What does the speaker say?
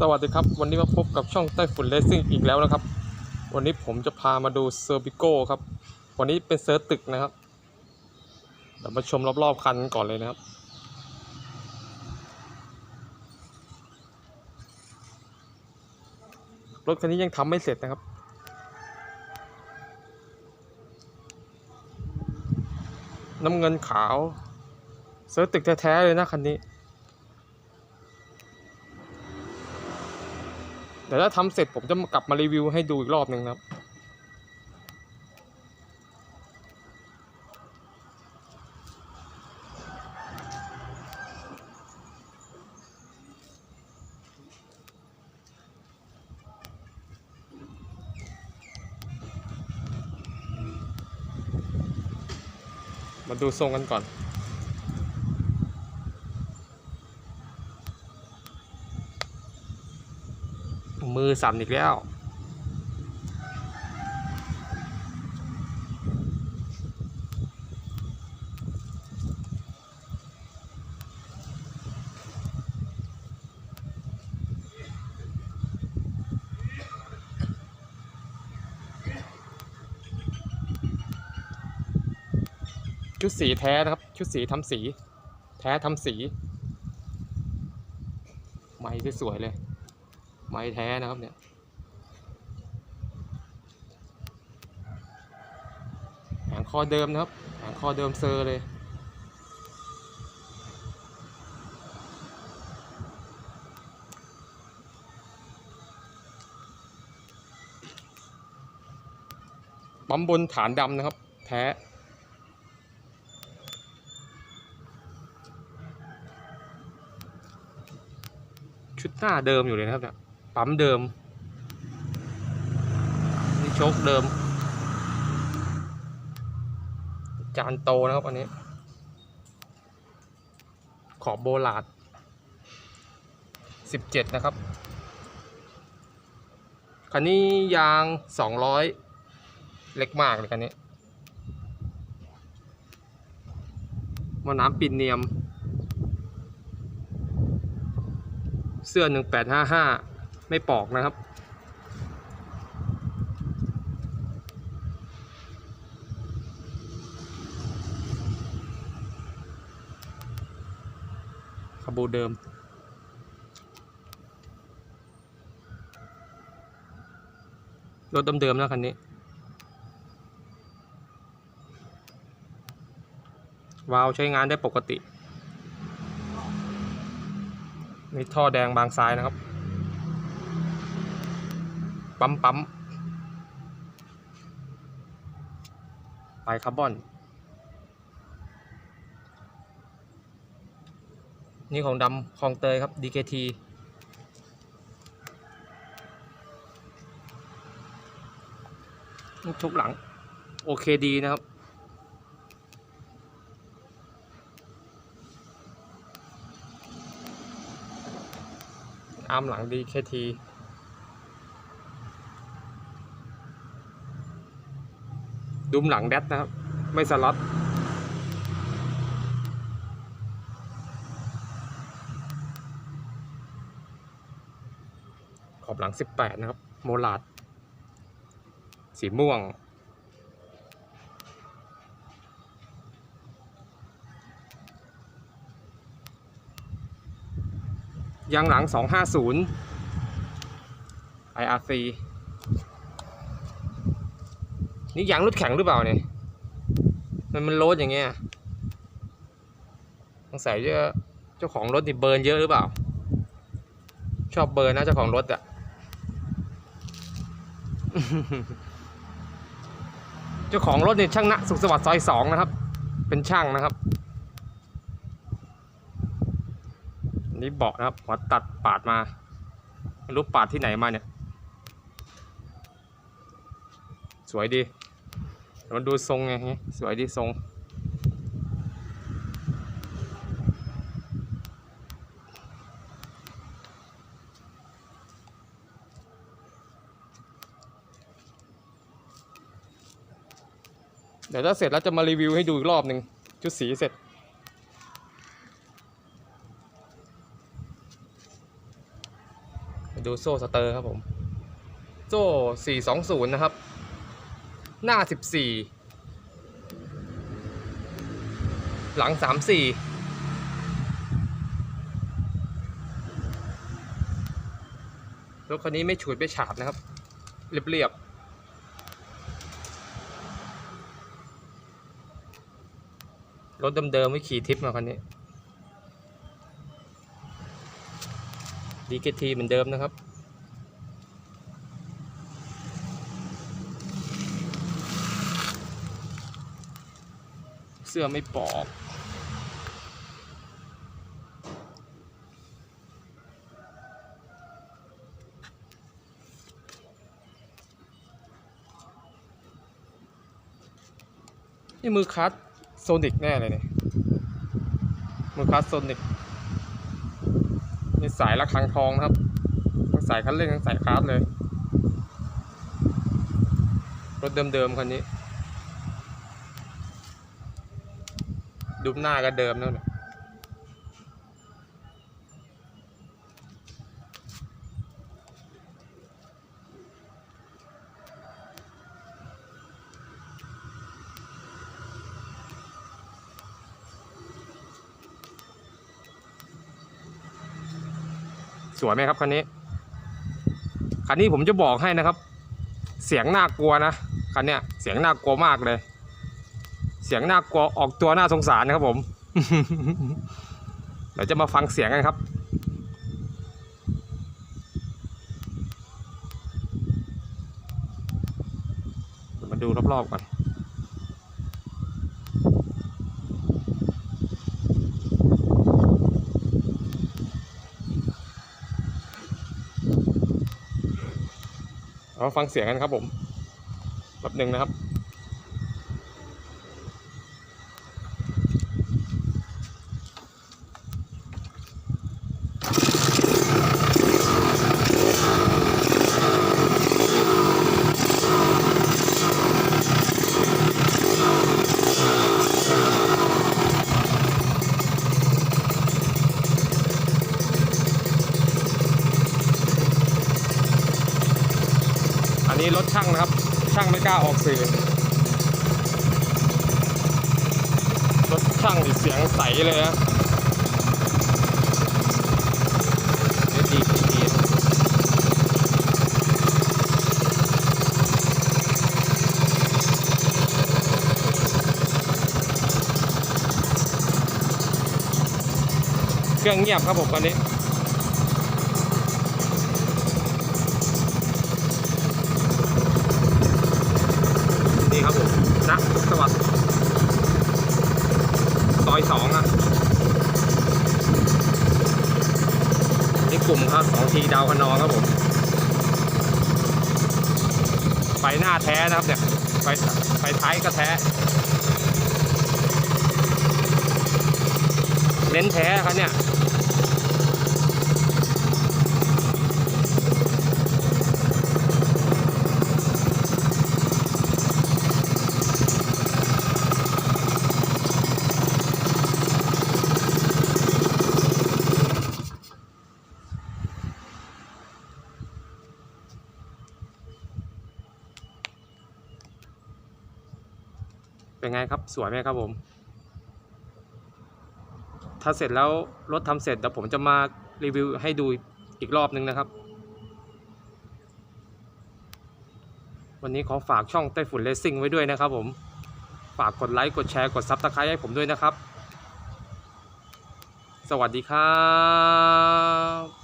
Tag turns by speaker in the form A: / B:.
A: สวัสดีครับวันนี้มาพบกับช่องใต้ฝุ่นเลสซิ่งอีกแล้วนะครับ วันนี้ผมจะพามาดูเซอร์บิโก้ครับ วันนี้เป็นเซิร์ฟตึกนะครับเดี๋ยวมาชมรอบๆคันก่อนเลยนะครับ รถคันนี้ยังทำไม่เสร็จนะครับน้ำเงินขาว เซิร์ฟตึกแท้ๆเลยนะคันนี้ เดี๋ยวถ้าทำเสร็จผมจะกลับมารีวิวให้ดูอีกรอบหนึ่งนะครับมาดูทรงกันก่อน มื อสั่นอีกแล้ว ชุดสีแท้นะครับ ชุดสีทำสี แท้ทำสี ไม้สวยเลย ไม้แท้นะครับเนี่ยแผงคอเดิมนะครับแผงคอเดิมเซอร์เลยปั๊มบนฐานดำนะครับ แท้ชุดหน้าเดิมอยู่เลยนะครับเนี่ย ปั๊มเดิมนี่โชคเดิม จานโตนะครับอันนี้ ขอบโบลาดสิบเจ็ดนะครับ คันนี้ยางสองร้อยเล็กมากเลยคันนี้มาน้ำปินเนียม เสื้อ 1855 ไม่ปอกนะครับ ขบูเดิมรถเดิมๆนะคันนี้ วาล์วใช้งานได้ปกติ นี่ท่อแดงบางซ้ายนะครับ ปั๊มปั๊มไปคาร์บอน นี่ของดำคลองเตยครับ DKT ลูกทุกหลัง โอเคดีนะครับ อาร์มหลัง DKT ดุมหลังแดดนะครับ ไม่สล็อตขอบหลัง 18 นะครับ โมลาด สีม่วง ยางหลัง 250 IRC นี่ยางรถแข็งหรือเปล่าเนี่ยมันมันโลดอย่างเงี้ยสงสัยเจ้าเจ้าของรถนี่เบิร์นเยอะหรือเปล่า ชอบเบิร์นนะเจ้าของรถอะเจ้าของรถเนี่ยช่างณสุขสวัสดิ์ซอยสองนะครับ เป็นช่างนะครับ นี่เบาะนะครับหัวตัดปาดมาไม่รู้ปาดที่ไหนมาเนี่ย สวยดี มันดูทรงไงเงี้ยสวยดีทรงเดี๋ยวถ้าเสร็จแล้วจะมารีวิวให้ดูอีกรอบหนึ่งชุดสีเสร็จ ดูโซ่สเตอร์ครับผม โซ่ 420 นะครับ หน้า 14 หลัง 34 รถคันนี้ไม่ฉูดไม่ฉาบนะครับ เรียบๆรถเดิมๆไม่ขี่ทิปมาคันนี้ ดีเกทีเหมือนเดิมนะครับ สื้อไม่ปอกนี่มือคัสโซนิกแน่เลยเนี่ยมือคัสโซนิกนี่สายระฆังทองนะครับทั้งสายคันเร่งทั้งสายคาร์ดเลย รถเดิมๆคันนี้ ดูหน้าก็เดิมนั่นะสวยไหมครับคันนี้ คันนี้ผมจะบอกให้นะครับ เสียงน่ากลัวนะคันเนี้ยเสียงน่ากลัวมากเลย เสียงน่ากลัวออกตัวน่าสงสารนะครับผม เดี๋ยวจะมาฟังเสียงกันครับมาดูรอบๆก่อนเอาฟังเสียงกันครับผมแบบหนึ่งนะครับ อันนี้รถช่างนะครับ ช่างไม่กล้าออกสื่อ รถช่างดีเสียงใสเลยนะดีดีดีเครื่องเงียบครับผมตอนนี้ นี่ครับผมนะสวัสดิ์ซอยสองอะนี่กลุ่มครับสองทีดาวคะนองครับผมไฟหน้าแท้นะครับเนี่ยไฟไฟท้ายก็แท้เนส์แท้ครับเนี่ย ไงครับ สวยไหมครับผม ถ้าเสร็จแล้วรถทำเสร็จเดี๋ยวผมจะมารีวิวให้ดูอีกรอบนึงนะครับ วันนี้ขอฝากช่องไต้ฝุ่นเลสซิ่งไว้ด้วยนะครับผม ฝากกดไลค์ กดแชร์ กดซับสไครต์ให้ผมด้วยนะครับ สวัสดีครับ